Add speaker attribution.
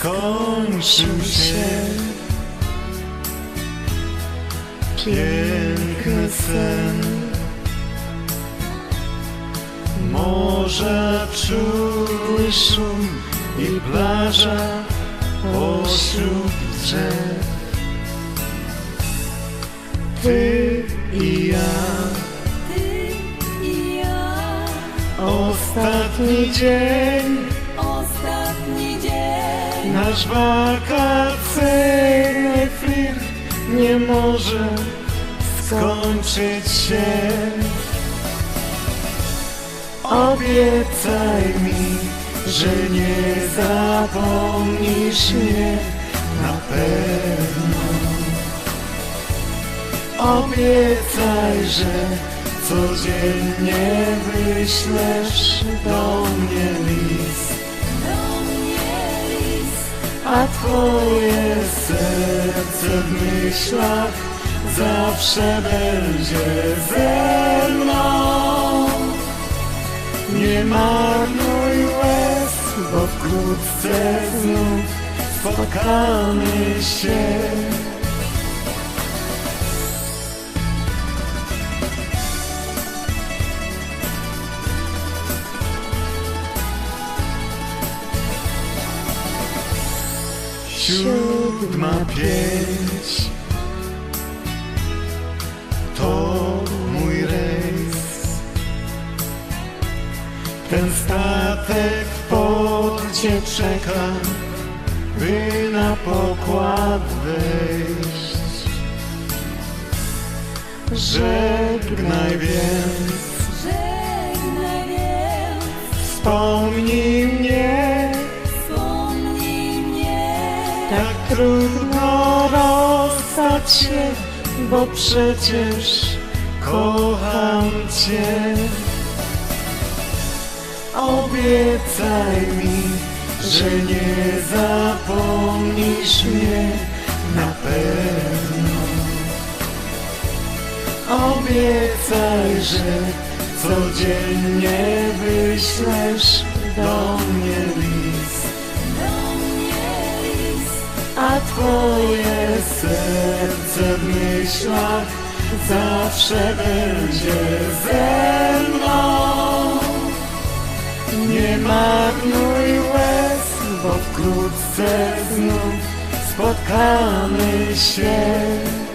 Speaker 1: skończył się. Piękny sen. Morza czuły szum i plaża pośród drzew. Ty i ja,
Speaker 2: Ty i ja,
Speaker 1: ostatni dzień,
Speaker 2: ostatni dzień.
Speaker 1: Nasz wakacyjny flirt nie może skończyć się. Obiecaj mi, że nie zapomnisz mnie na pewno. Obiecaj, że codziennie wyślesz do mnie list, a twoje serce w myślach zawsze będzie ze mną. Nie marnuj łez, bo wkrótce znów spotkamy się. Siódma pięć To mój rejs. Ten statek w porcie czeka By na pokład wejść. Żegnaj więc.
Speaker 2: Żegnaj więc,
Speaker 1: Wspomnij trudno rozstać się, bo przecież kocham Cię. Obiecaj mi, że nie zapomnisz mnie na pewno. Obiecaj, że codziennie wyślesz do mnie. Twoje serce w myślach zawsze będzie ze mną. Nie marnuj łez, bo wkrótce znów spotkamy się.